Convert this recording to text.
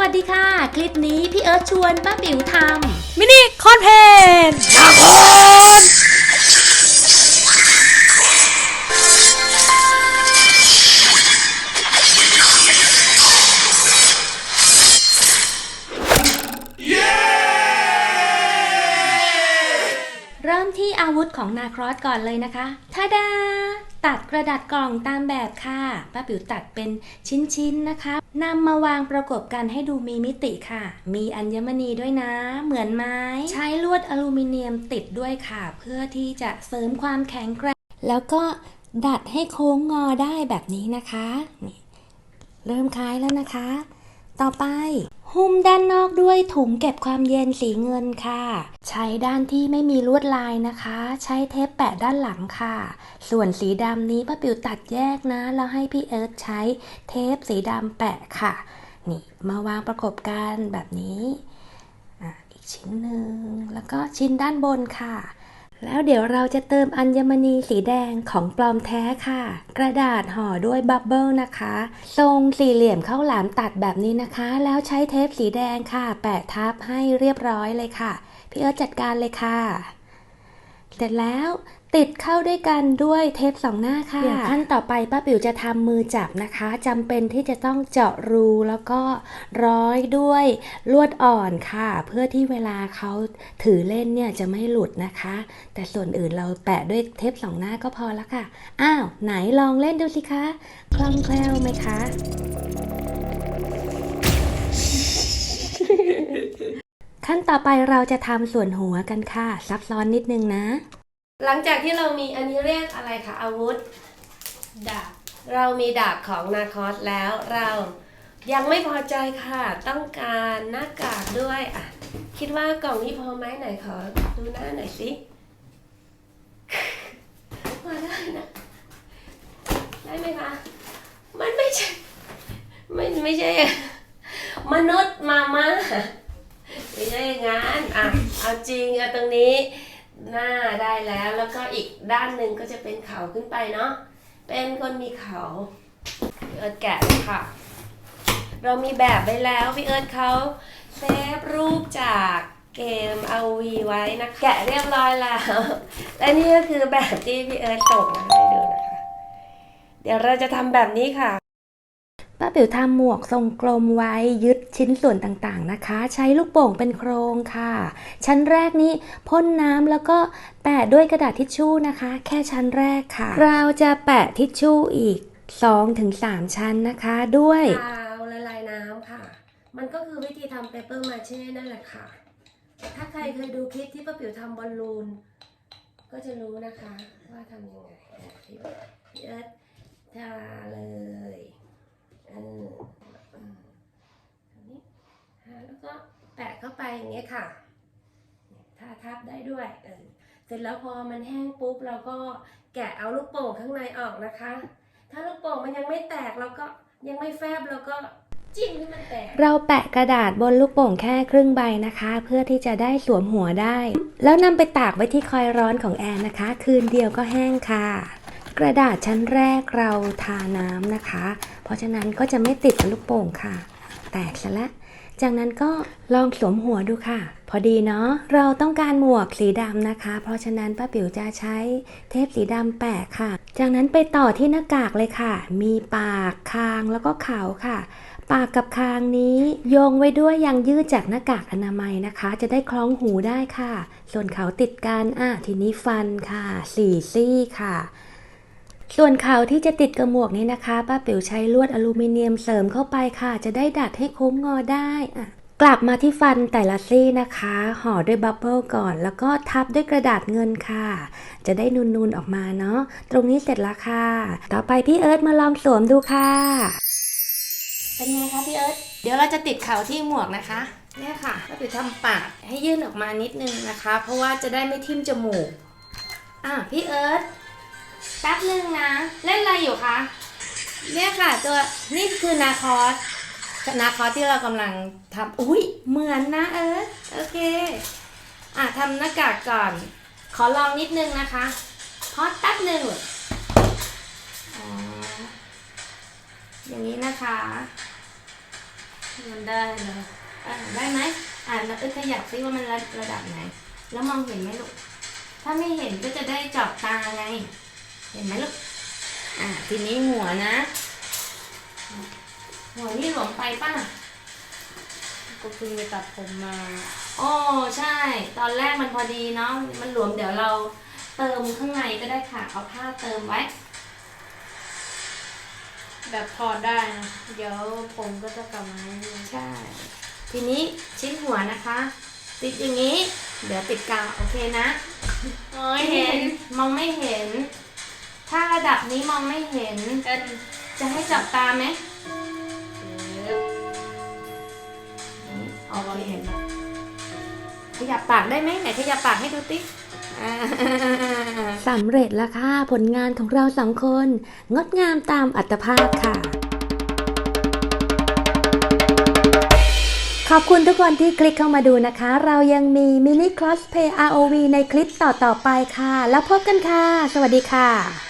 วัสดีค่ะ คลิปนี้พี่เอิร์ธชวนป้าปิ๋วทมินิคอนเพน ของนาครอสก่อนเลยนะคะทาดา ตัดกระดาษกล่องตามแบบค่ะป้าปิ๋วตัดเป็นชิ้นๆนะคะนำมาวางประกบกันให้ดูมีมิติค่ะ มีอัญมณีด้วยนะ เหมือนไม้ ใช้ลวดอลูมิเนียมติดด้วยค่ะ เพื่อที่จะเสริมความแข็งแกร่ง แล้วก็ดัดให้โค้งงอได้แบบนี้นะคะ เริ่มคล้ายแล้วนะคะ ต่อไป หุ้มด้านนอกด้วยถุงเก็บความเย็นสีเงินค่ะ ใช้ด้านที่ไม่มีลวดลายนะคะ ใช้เทปแปะด้านหลังค่ะ ส่วนสีดำนี้ป้าปิวตัดแยกนะ แล้วให้พี่เอิร์ธใช้เทปสีดำแปะค่ะ นี่มาวางประกบกันแบบนี้อะอีกชิ้นหนึ่งแล้วก็ชิ้นด้านบนค่ะ แล้วเดี๋ยวเราจะเติมอัญมณีสีแดงของปลอมแท้ค่ะ กระดาษห่อด้วยบับเบิลนะคะ ทรงสี่เหลี่ยมข้าวหลามตัดแบบนี้นะคะ แล้วใช้เทปสีแดงค่ะ แปะทับให้เรียบร้อยเลยค่ะ พี่เอิร์ธจัดการเลยค่ะ เสร็จแล้ว ติดเข้าด้วยกันด้วยเทปสองหน้าค่ะเดี๋ยวขั้นต่อไปป้าปิ๋วจะทำมือจับนะคะจำเป็นที่จะต้องเจาะรูแล้วก็ร้อยด้วยลวดอ่อนค่ะ เพื่อที่เวลาเขาถือเล่นเนี่ยจะไม่หลุดนะคะ แต่ส่วนอื่นเราแปะด้วยเทปสองหน้าก็พอแล้วค่ะ อ้าวไหนลองเล่นดูสิคะคล่องแคล่วไหมคะขั้นต่อไปเราจะทำส่วนหัวกันค่ะ ซับซ้อนนิดนึงนะ หลังจากที่เรามีอันนี้เรียกอะไรคะอาวุธ ดาบ เรามีดาบของนาคอสแล้วเรายังไม่พอใจค่ะ ต้องการหน้ากากด้วยอะคิดว่ากล่องนี้พอไหมไหนขอดูหน้าหน่อยสิพอได้นะ ได้ไหมคะ มันไม่ใช่ ไม่ไม่ใช่ มนุษย์มามาไม่ใช่อย่างนั้นอะเอาจริงเอาตรงนี้ หน้าได้แล้วแล้วก็อีกด้านหนึ่งก็จะเป็นเขาขึ้นไปเนาะเป็นคนมีเขาพี่เอิร์ธแกะค่ะ เรามีแบบไว้แล้วพี่เอิร์ธเขาเซฟรูปจากเกมเอาวีไว้นะแกะเรียบร้อยแล้ว และนี่ก็คือแบบที่พี่เอิร์ธส่งมาให้ดูนะคะ เดี๋ยวเราจะทำแบบนี้ค่ะ ป้าปิ๋วทำหมวกทรงกลมไว้ยึดชิ้นส่วนต่างๆนะคะ ใช้ลูกโป่งเป็นโครงค่ะ ชั้นแรกนี้พ่นน้ำแล้วก็แปะด้วยกระดาษทิชชู่นะคะ แค่ชั้นแรกค่ะ เราจะแปะทิชชู่อีก2-3 ชั้นนะคะด้วยกาวละลายน้ำค่ะ มันก็คือวิธีทำเปเปอร์มาเช่นั่นแหละค่ะ ถ้าใครเคยดูคลิปที่ป้าปิ๋วทำบอลลูน ก็จะรู้นะคะว่าทำยังไงพี่เอิร์ธทาเลย เออเออแบบนี้ทาแล้วก็แปะเข้าไปอย่างเงี้ยค่ะทาทับได้ด้วยเออเสร็จแล้วพอมันแห้งปุ๊บเราก็แกะเอาลูกโป่งข้างในออกนะคะ ถ้าลูกโป่งมันยังไม่แตกเราก็ยังไม่แฟบเราก็จิ้มให้มันแตก เราแปะกระดาษบนลูกโป่งแค่ครึ่งใบนะคะ เพื่อที่จะได้สวมหัวได้ แล้วนำไปตากไว้ที่คอยร้อนของแอนนะคะ คืนเดียวก็แห้งค่ะ กระดาษชั้นแรกเราทาน้ำนะคะ ราะฉะนั้นก็จะไม่ติดกับลูกโป่งค่ะ แตกซะแล้วจากนั้นก็ลองสวมหัวดูค่ะ พอดีเนาะเราต้องการหมวกสีดำนะคะ เพราะฉะนั้นป้าปิ๋วจะใช้เทปสีดำแปะค่ะ จากนั้นไปต่อที่หน้ากากเลยค่ะ มีปากคางแล้วก็เขาค่ะ ปากกับคางนี้โยงไว้ด้วยยางยืดจากหน้ากากอนามัยนะคะ จะได้คล้องหูได้ค่ะ ส่วนเขาติดกันอะทีนี้ฟันค่ะสี่ซี่ค่ะ ส่วนเขาที่จะติดกับหมวกนี้นะคะ ป้าปิ๋วใช้ลวดอลูมิเนียมเสริมเข้าไปค่ะ จะได้ดัดให้โค้งงอได้อะกลับมาที่ฟันแต่ละซี่นะคะ ห่อด้วยบับเบิลก่อน แล้วก็ทับด้วยกระดาษเงินค่ะ จะได้นูนๆออกมาเนาะ ตรงนี้เสร็จแล้วค่ะ ต่อไปพี่เอิร์ธมาลองสวมดูค่ะ เป็นไงคะพี่เอิร์ธเดี๋ยวเราจะติดเข่าที่หมวกนะคะเนี่ยค่ะก็ปิดทำปากให้ยื่นออกมานิดนึงนะคะ เพราะว่าจะได้ไม่ทิ่มจมูก อะพี่เอิร์ธ แป๊บนึงนะ เล่นอะไรอยู่คะเนี่ยค่ะตัวนี่คือนาคอสนาคอสที่เรากำลังทำอุ้ยเหมือนนะเอิร์ธโอเค อะทำหน้ากากก่อน ขอลองนิดนึงนะคะพอดแป๊บนึงอ๋ออย่างนี้นะคะมันได้นะอะได้ไหมอ่านแล้วเอ้ยขยับซิว่ามันระระดับไหน แล้วมองเห็นไหมลูก ถ้าไม่เห็นก็จะได้จอบตาไง เห็นไหมลูก อะทีนี้หัวนะ หัวนี่หลวมไปป่ะ ก็เพิ่งไปตัดผมมาโอ้ใช่ ตอนแรกมันพอดีเนาะ มันหลวมเดี๋ยวเราเติมข้างในก็ได้ค่ะ เอาผ้าเติมไว้ แบบถอดได้นะ เดี๋ยวผมก็จะกลับมาให้ดูใช่ ทีนี้ชิ้นหัวนะคะ ติดอย่างนี้ เดี๋ยวติดกาวโอเคนะ โอ้ยเห็น มองไม่เห็น ถ้าระดับนี้มองไม่เห็นกันจะให้จับตาไหมเอาเราเห็นนะขยับปากได้ไหมไหนขยับปากให้ดูติสำเร็จแล้วค่ะ ผลงานของเราสองคน งดงามตามอัตภาพค่ะ ขอบคุณทุกคนที่คลิกเข้ามาดูนะคะ เรายังมีมินิคลอสเพย์ ROV ในคลิปต่อ ๆ ไปค่ะ แล้วพบกันค่ะ สวัสดีค่ะ